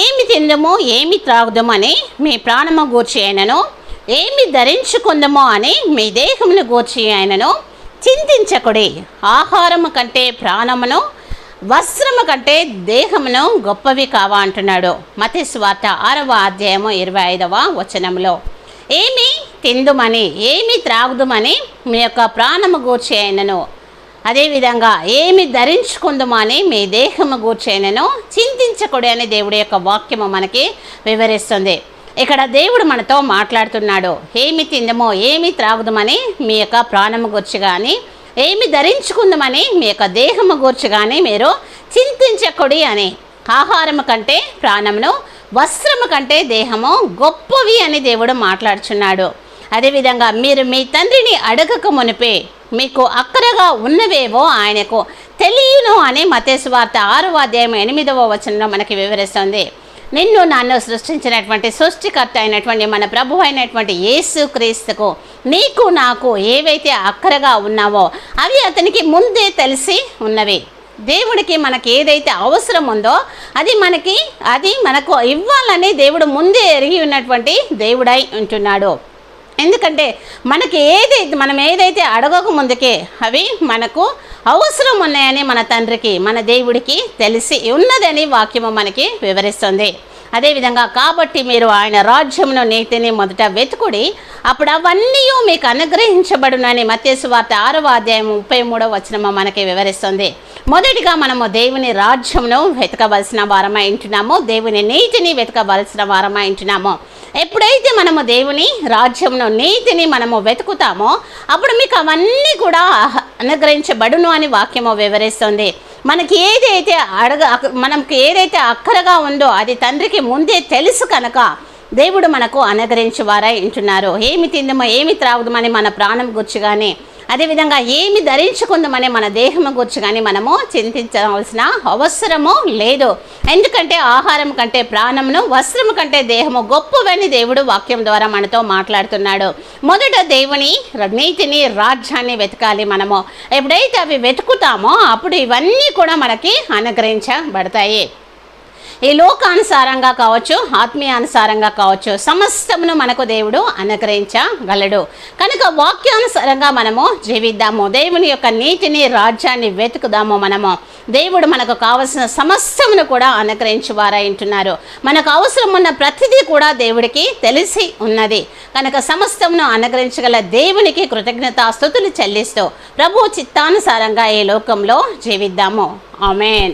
ఏమి తిందమో ఏమి త్రాగుదమని మీ ప్రాణము గూర్చి అయినను ఏమి ధరించుకుందమో అని మీ దేహమును గూర్చి అయినను చింతించకుడి. ఆహారము కంటే ప్రాణమును వస్త్రము కంటే దేహమును గొప్పవి కావా అంటున్నాడు. మతి స్వార్థ ఆరవ అధ్యాయము ఇరవై ఐదవ వచనంలో ఏమి తిందుమని ఏమి త్రాగుదుమని మీ యొక్క ప్రాణము గూర్చి అయినను అదేవిధంగా ఏమి ధరించుకుందామని మీ దేహము గూర్చైనను చింతించకూడదు అని దేవుడి యొక్క వాక్యము మనకి వివరిస్తుంది. ఇక్కడ దేవుడు మనతో మాట్లాడుతున్నాడు. ఏమి తిందమో ఏమి త్రాగుదమని మీ యొక్క ప్రాణము గూర్చి కానీ ఏమి ధరించుకుందామని మీ యొక్క దేహము గూర్చి కానీ మీరు చింతించకుడి అని. ఆహారము కంటే ప్రాణమును వస్త్రము కంటే దేహము గొప్పవి అని దేవుడు మాట్లాడుచున్నాడు. అదేవిధంగా మీరు మీ తండ్రిని అడగక మునిపే మీకు అక్కరగా ఉన్నవేవో ఆయనకు తెలియను అని మతేశ్వార్త ఆరవ అధ్యాయం ఎనిమిదవ వచనంలో మనకి వివరిస్తుంది. నిన్ను నన్ను సృష్టించినటువంటి సృష్టికర్త అయినటువంటి మన ప్రభు అయినటువంటి యేసు క్రీస్తుకు నీకు నాకు ఏవైతే అక్కరగా ఉన్నావో అవి అతనికి ముందే తెలిసి ఉన్నవి. దేవుడికి మనకి ఏదైతే అవసరం ఉందో అది మనకి అది మనకు ఇవ్వాలని దేవుడు ముందే ఎరిగి ఉన్నటువంటి దేవుడై ఉంటున్నాడు. ఎందుకంటే మనకి ఏదైతే మనం ఏదైతే అడగక ముందుకే అవి మనకు అవసరం ఉన్నాయని మన తండ్రికి మన దేవుడికి తెలిసి ఉన్నదని వాక్యము మనకి వివరిస్తుంది. అదేవిధంగా కాబట్టి మీరు ఆయన రాజ్యమును నీతిని మొదట వెతుకుడి. అప్పుడు అవన్నీ మీకు అనుగ్రహించబడునని మత్స్సు వార్త ఆరవ అధ్యాయం ముప్పై మూడవ వచనము మనకి వివరిస్తుంది. మొదటిగా మనము దేవుని రాజ్యమును వెతకవలసిన వారమై ఉంటున్నాము. దేవుని నీతిని వెతకవలసిన వారమై ఉంటున్నాము. ఎప్పుడైతే మనము దేవుని రాజ్యమును నీతిని మనము వెతుకుతామో అప్పుడు మీకు అవన్నీ కూడా అనుగ్రహించబడును అని వాక్యము వివరిస్తుంది. మనకి ఏదైతే అడగ మనకి ఏదైతే అక్కరగా ఉందో అది తండ్రికి ముందే తెలుసు కనుక దేవుడు మనకు అనుగ్రహించి వారై ఉంటున్నారు. ఏమి తిందమో ఏమి త్రాగుదమని మన ప్రాణం గుర్చి కానీ అదేవిధంగా ఏమి ధరించుకుందామనే మన దేహం గురించి కానీ మనము చింతించవలసిన అవసరము లేదు. ఎందుకంటే ఆహారం కంటే ప్రాణమును వస్త్రము కంటే దేహము గొప్పవని దేవుడు వాక్యం ద్వారా మనతో మాట్లాడుతున్నాడు. మొదట దేవుని నీతిని రాజ్యాన్ని వెతకాలి మనము. ఎప్పుడైతే అవి వెతుకుతామో అప్పుడు ఇవన్నీ కూడా మనకి అనుగ్రహించబడతాయి. ఈ లోకానుసారంగా కావచ్చు ఆత్మీయానుసారంగా కావచ్చు సమస్తమును మనకు దేవుడు అనుగ్రహించగలడు. కనుక వాక్యానుసారంగా మనము జీవిద్దాము. దేవుని యొక్క నీతిని రాజ్యాన్ని వెతుకుదాము మనము. దేవుడు మనకు కావలసిన సమస్తమును కూడా అనుగ్రహించి వారాయింటున్నారు మనకు అవసరం ఉన్న ప్రతిదీ కూడా దేవుడికి తెలిసి ఉన్నది. కనుక సమస్తమును అనుగ్రహించగల దేవునికి కృతజ్ఞతాస్థుతులు చెల్లిస్తూ ప్రభు చిత్తానుసారంగా ఈ లోకంలో జీవిద్దాము. ఆమెన్.